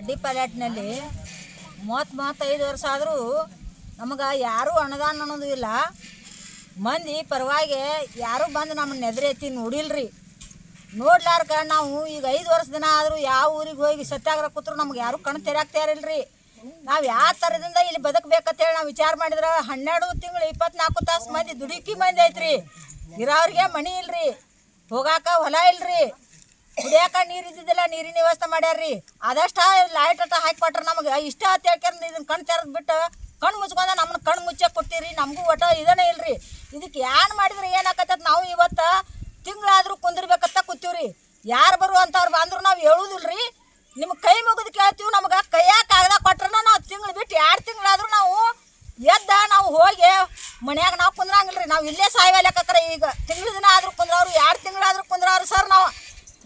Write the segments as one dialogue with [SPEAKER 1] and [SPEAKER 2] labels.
[SPEAKER 1] ಅಡ್ಡಿ ಪ್ಯಾಲೆಟ್ನಲ್ಲಿ ಮೂವತ್ತು ಮೂವತ್ತೈದು ವರ್ಷ ಆದರೂ ನಮಗೆ ಯಾರೂ ಅನುದಾನ ಅನ್ನೋದು ಇಲ್ಲ. ಮಂದಿ ಪರವಾಗಿ ಯಾರೂ ಬಂದು ನಮ್ಮನ್ನ ಎದುರೆತ್ತಿ ನೋಡಿಲ್ರಿ. ನೋಡ್ಲಾರ್ಕ ನಾವು ಈಗ ಐದು ವರ್ಷ ದಿನ ಆದರೂ ಯಾವ ಊರಿಗೆ ಹೋಗಿ ಸತ್ಯಾಗ್ರಹ ಕೂತ್ರು ನಮ್ಗೆ ಯಾರೂ ಕಣ್ಣು ತೆರ್ಯಾಕ್ ತಯಾರಿಲ್ರಿ. ನಾವು ಯಾವ ಥರದಿಂದ ಇಲ್ಲಿ ಬದುಕಬೇಕಂತೇಳಿ ನಾವು ವಿಚಾರ ಮಾಡಿದ್ರೆ ಹನ್ನೆರಡು ತಿಂಗಳು ಇಪ್ಪತ್ನಾಲ್ಕು ತಾಸು ಮಂದಿ ದುಡುಕಿ ಮಂದಿ ಐತ್ರಿ. ಇರೋರಿಗೆ ಮನಿ ಇಲ್ರಿ. ಹೋಗಾಕ ಹೊಲ ಇಲ್ರಿ. ಕುಡಿಯಾಕ ನೀರು ಇದ್ದಿದ್ದಿಲ್ಲ, ನೀರಿನ ವ್ಯವಸ್ಥೆ ಮಾಡ್ಯಾರ್ರಿ. ಅದಷ್ಟ ಲೈಟ್ ಅಟ ಹಾಕಿ ಕೊಟ್ರ ನಮಗೆ. ಇಷ್ಟ ಅಂತ ಹೇಳ್ಕೊಂಡು ಇದನ್ನ ಕಣ್ ತೆರೆದು ಬಿಟ್ಟು ಕಣ್ಣು ಮುಚ್ಕೊಂಡ ನಮ್ಮನ್ನ ಕಣ್ಣು ಮುಚ್ಚ ಕೊಡ್ತೀರಿ ನಮಗೂ ಒಟ್ಟ ಇದನ್ನೇ ಇಲ್ರಿ. ಇದಕ್ಕೆ ಏನ್ ಮಾಡಿದ್ರೆ ಏನಾಕತ್ತ ನಾವು ಇವತ್ತು ತಿಂಗಳಾದ್ರೂ ಕುಂದಿರ್ಬೇಕಂತ ಕೂತೀವ್ರಿ. ಯಾರು ಬರುವಂಥವ್ರು ಬಂದ್ರು ನಾವು ಹೇಳುದಿಲ್ರಿ. ನಿಮ್ಗೆ ಕೈ ಮುಗಿದು ಕೇಳ್ತೀವಿ, ನಮ್ಗೆ ಕೈಯಾಗ ಕಾಗದ ಕೊಟ್ರನ ನಾವು ತಿಂಗಳು ಬಿಟ್ಟು ಎರಡು ತಿಂಗಳಾದ್ರೂ ನಾವು ಎದ್ದ ನಾವು ಹೋಗಿ ಮನ್ಯಾಗ ನಾವು ಕುಂದ್ರಂಗಿಲ್ರಿ. ನಾವು ಇಲ್ಲೇ ಸಾಯ್ವ ಲೆಕ್ಕಕ್ರೆ ಈಗ. ತಿಂಗಳ ದಿನ ಆದ್ರೂ ಕುಂದ್ರವ್ರು ಎರಡು ತಿಂಗಳಾದ್ರೂ ಕುಂದ್ರವ್ರು ಸರ್ ನಾವು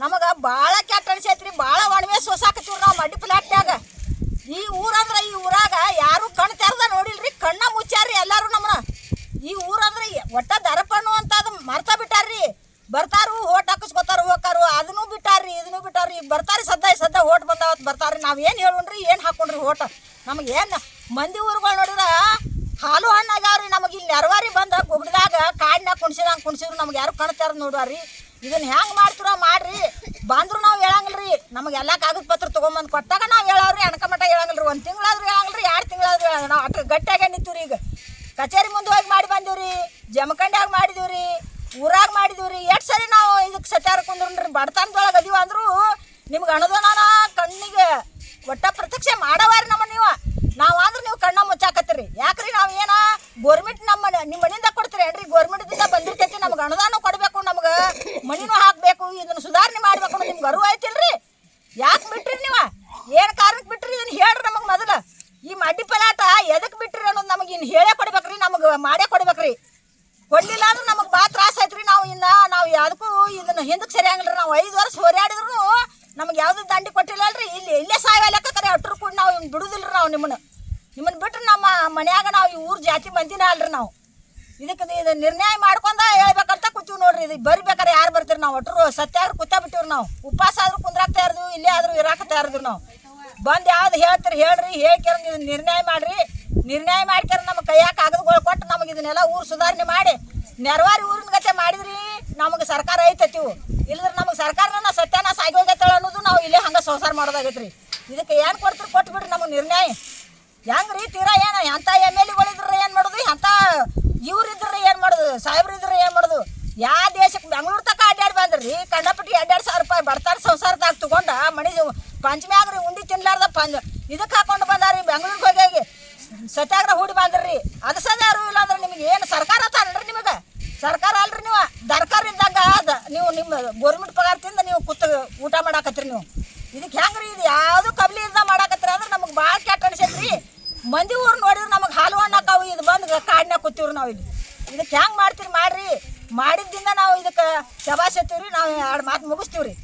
[SPEAKER 1] ನಮಗೆ ಭಾಳ ಕೆಟ್ಟ ಅನ್ಸೈತ್ರಿ ಭಾಳ ಒಣವೆ ಸೋಸಾಕತ್ತೀವ್ರಿ ನಾವು ಮಡ್ಡಿ ಪ್ಲಾಟ್ನಾಗ ಈ ಊರಂದ್ರೆ ಈ ಊರಾಗ ಯಾರು ಕಣ್ ತೆರೆದ ನೋಡಿಲ್ರಿ, ಕಣ್ಣ ಮುಚ್ಚಾರ್ರಿ ಎಲ್ಲಾರು ನಮ್ಮನ್ನ ಈ ಊರಂದ್ರೆ ಒಟ್ಟ ದರಪಣ್ಣು ಅಂತ ಅದು ಮರ್ತ ಬಿಟ್ಟಾರ್ರಿ. ಬರ್ತಾರು, ಹೋಟ್ ಹಾಕಿಸ್ಕೊತಾರು ಹೋಗಾರು ಅದನ್ನು ಬಿಟ್ಟಾರ್ರಿ, ಇದನ್ನು ಬಿಟ್ಟಾರ್ರಿ. ಬರ್ತಾರಿ ಸದ್ದ ಸದ್ದ ಹೋಟ್ ಬಂದಾವತ್ ಬರ್ತಾರ್ರಿ. ನಾವು ಏನು ಹೇಳೋಣ್ರಿ, ಏನು ಹಾಕೊಂಡ್ರಿ ಹೋಟ? ನಮಗೆ ಏನು ಮಂದಿ ಊರುಗಳು ನೋಡಿದ್ರೆ, ಹಾಲು ಹಣ್ಣಾಗ್ಯಾವ್ರಿ ನಮಗೆ. ಇಲ್ಲಿ ನೆರವಾರಿ ಬಂದ ಗುಗ್ಡದಾಗ ಕಾಡಿನಾಗ ಕುಣ್ಸಿದಂಗೆ ಕುಣ್ಸಿದ್ರು, ನಮ್ಗೆ ಯಾರು ಕಣ್ತಾರ ನೋಡ್ವಾರಿ ಇದನ್ನ ಹೆಂಗೆ ಮಾಡ್ತೀರ ಮಾಡ್ರಿ. ಬಂದ್ರು ನಾವು ಹೇಳಂಗಿಲ್ರಿ. ನಮಗೆ ಎಲ್ಲ ಕಾಗದ ಪತ್ರ ತೊಗೊಂಬಂದು ಕೊಟ್ಟಾಗ ನಾವು ಅಣಕ ಮಟ್ಟ ಹೇಳಂಗಿಲ್ರಿ. ಒಂದು ತಿಂಗಳಾದ್ರೂ ಹೇಳಂಗಿಲ್ರಿ, ಎರಡು ತಿಂಗಳಾದ್ರೂ ಹೇಳಂಗ ನಾವು ಅಟ್ರ ಗಟ್ಟಿಯಾಗೆ ನಿಂತೀವ್ರಿ ಈಗ. ಕಚೇರಿ ಮುಂದೆ ಹೋಗಿ ಮಾಡಿ ಬಂದೀವ್ರಿ. ಜಮಖಂಡ್ಯಾಗ ಮಾಡಿದೀವ್ರಿ. ಊರಾಗ ಮಾಡಿದೀವ್ರಿ. ಎಷ್ಟು ಸರಿ ನಾವು ಇದಕ್ಕೆ ಸತ್ಯಾರ ಕುಂದ್ರಿ ಬಡತನದೊಳಗೆ ಅದೀವ ಅಂದ್ರು ನಿಮ್ಗೆ ಅನುದಾನ ಕಣ್ಣಿಗೆ ಒಟ್ಟ ಪ್ರತ್ಯಕ್ಷ ಮಾಡವಾರಿ ನಮ್ಮ ನೀವು. ನಾವು ಅಂದ್ರೆ ನೀವು ಕಣ್ಣ ಮುಚ್ಚಾಕತ್ತೀರಿ. ಯಾಕ್ರಿ ನಾವು ಏನ ಗೋರ್ಮೆಂಟ್ ನಮ್ಮ ನಿಮ್ಮ ಮನೆಯಿಂದ ಕೊಡ್ತೀರಿ ಏನ್ರಿ? ಗೋರ್ಮೆಂಟ್ದಿಂದ ಬಂದಿರ್ತೈತಿ. ನಮ್ಗೆ ಅನುದಾನ ಕೊಡಬೇಕು. ಮಣಿನೂ ಹಾಕಬೇಕು, ಇದನ್ನು ಸುಧಾರಣೆ ಮಾಡ್ಬೇಕು ಅನ್ನೋದು ನಿಮ್ಗೆ ಅರಿವು ಐತಿಲ್ರಿ ಯಾಕೆ ಬಿಟ್ರಿ ನೀವು? ಏನು ಕಾರಣಕ್ಕೆ ಬಿಟ್ರಿ? ಇದನ್ನ ಹೇಳ್ರಿ ನಮಗೆ ಮೊದಲು. ಈ ಮಡ್ಡಿ ಪಲಾಟ ಎದಕ್ಕೆ ಬಿಟ್ರಿ ಅನ್ನೋದು ನಮಗೆ ಇನ್ನು ಹೇಳೇ ಕೊಡ್ಬೇಕ್ರಿ, ನಮಗೆ ಮಾಡೇ ಕೊಡ್ಬೇಕ್ರಿ. ಕೊಡ್ಲಿಲ್ಲ ಅಂದ್ರೆ ನಮಗೆ ಭಾಳ ತ್ರಾಸ ಐತ್ರಿ ನಾವು ಇನ್ನು, ನಾವು ಯಾವುದಕ್ಕೂ ಇದನ್ನ ಹಿಂದಕ್ಕೆ ಸರಿ ನಾವು ಐದು ವರ್ಷ ಹೋರಾಡಿದ್ರು ನಮ್ಗೆ ಯಾವ್ದು ದಂಡಿ ಕೊಟ್ಟಿಲ್ಲ ಅಲ್ರಿ. ಇಲ್ಲಿ, ಇಲ್ಲೇ ಸಾಯವ ಲೆಕ್ಕ ಕರೆ, ಅಟ್ರು ಕೂಡ ನಾವು ಇವ್ನ ಬಿಡುದಿಲ್ರಿ ನಾವು ನಿಮ್ಮನ್ನ. ನಿಮ್ಮನ್ನ ಬಿಟ್ರೆ ನಮ್ಮ ಮನ್ಯಾಗ ನಾವು ಈ ಊರ್ ಜಾತಿ ಮಂದಿನ ಅಲ್ರಿ ನಾವು. ಇದಕ್ಕೆ ಇದು ನಿರ್ಣಯ ಮಾಡ್ಕೊಂಡ ಹೇಳ್ಬೇಕಂತ ಕೂತೀವಿ ನೋಡ್ರಿ ಇದು ಬರ್ಬೇಕಾರೆ ಯಾರು ಬರ್ತೀರಿ ನಾವು ಒಟ್ಟರು ಸತ್ಯಾರು ಕೂತ ಬಿಟ್ಟಿವ್ರಿ ನಾವು. ಉಪವಾಸ ಆದ್ರೂ ಕುಂದ್ರಾಕ್ತಾ ಇರ್ದು ಇಲ್ಲೇ ಆದ್ರೂ ಇರಾಕತ್ತಾ ಇರ್ದು ನಾವು. ಬಂದು ಯಾವ್ದು ಹೇಳ್ತೀರಿ ಹೇಳ್ರಿ ಹೇಳ್ಕ್ಯಾರ ಇದು ನಿರ್ಣಯ ಮಾಡ್ರಿ. ನಿರ್ಣಯ ಮಾಡ್ಕ್ಯಾರ ನಮ್ಮ ಕೈಯಾಗ ಕಾಗದಗಳು ಕೊಟ್ಟು ನಮಗೆ ಇದನ್ನೆಲ್ಲ ಊರು ಸುಧಾರಣೆ ಮಾಡಿ. ನೆರವಾರಿ ಊರಿನ ಗತೆ ಮಾಡಿದ್ರಿ, ನಮಗೆ ಸರ್ಕಾರ ಐತೈತಿ ಇವು. ಇಲ್ಲದ್ರೆ ನಮಗೆ ಸರ್ಕಾರನ ಸತ್ಯನ ಆಗಿ ಅನ್ನೋದು ನಾವು ಇಲ್ಲೇ ಹಂಗೆ ಸಂಸಾರ ಮಾಡೋದಾಗೈತ್ರಿ. ಇದಕ್ಕೆ ಏನು ಕೊಟ್ಟು ಕೊಟ್ಬಿಡ್ರಿ ನಮಗೆ ನಿರ್ಣಯ. ಹೆಂಗ್ರಿ ತೀರಾ ಏನು ಎಂಥ ಎಂ ಬಂದ್ರಿ ಕಂಡಪಟ್ಟಿ ಎರಡೆರಡು ಸಾವಿರ ರೂಪಾಯಿ ಬರ್ತಾರ ಸಂಸಾರದಾಗ ತಗೊಂಡ ಮಣಿ ಆಗ್ರಿ ಉಂಡಿ ತಿನ್ಲಾರ್ದ ಪಂಚ ಇದಕ್ಕೆ ಹಾಕೊಂಡು ಬಂದಾರಿ ಬೆಂಗಳೂರಿಗೆ ಹೋಗಿ ಸತ್ಯಾಗ್ರಹ ಹೂಡಿ ಬಂದ್ರಿ. ಅದು ಸದಾರು ಇಲ್ಲ ಅಂದ್ರೆ ನಿಮಗೆ ಏನು ಸರ್ಕಾರ ತಾನಲ್ರಿ ನಿಮಗೆ? ಸರ್ಕಾರ ಅಲ್ರಿ ನೀವು. ದರ್ಕಾರ ಇದ್ದಾಗ ಅದ ನೀವು ನಿಮ್ಮ ಗೋರ್ಮೆಂಟ್ ಪಗಾರ ತಿಂದ ನೀವು ಕೂತ್ ಊಟ ಮಾಡಾಕತ್ರಿ ನೀವು. ಇದಕ್ಕೆ ಹೆಂಗ್ರಿ? ಇದು ಯಾವುದು ಕಬ್ಲಿ ಇದ್ದ ಮಾಡಾಕತ್ರಿ ಅಂದ್ರೆ ನಮಗೆ ಭಾಳ ಕೆಟ್ಟ ಅನ್ಸೈತ್ರಿ. ಮಂದಿ ಊರು ನೋಡಿದ್ರೆ ನಮಗೆ ಹಾಲು ಹಣ್ಣಾಕಾವು ಇದು ಬಂದು ಕಾಡಿನಾಗ ಕೂತೀವ್ರಿ ನಾವು ಇಲ್ಲಿ ಇದಕ್ಕೆ ಹೆಂಗೆ ಮಾಡ್ತೀರಿ ಮಾಡ್ರಿ? ಮಾಡಿದ್ದಿಂದ ನಾವು ಇದಕ್ಕೆ ಶಬಾಷ್ ಎತ್ತೀವ್ರಿ ನಾವು ಎರಡು ಮಾತು ಮುಗಿಸ್ತೀವ್ರಿ.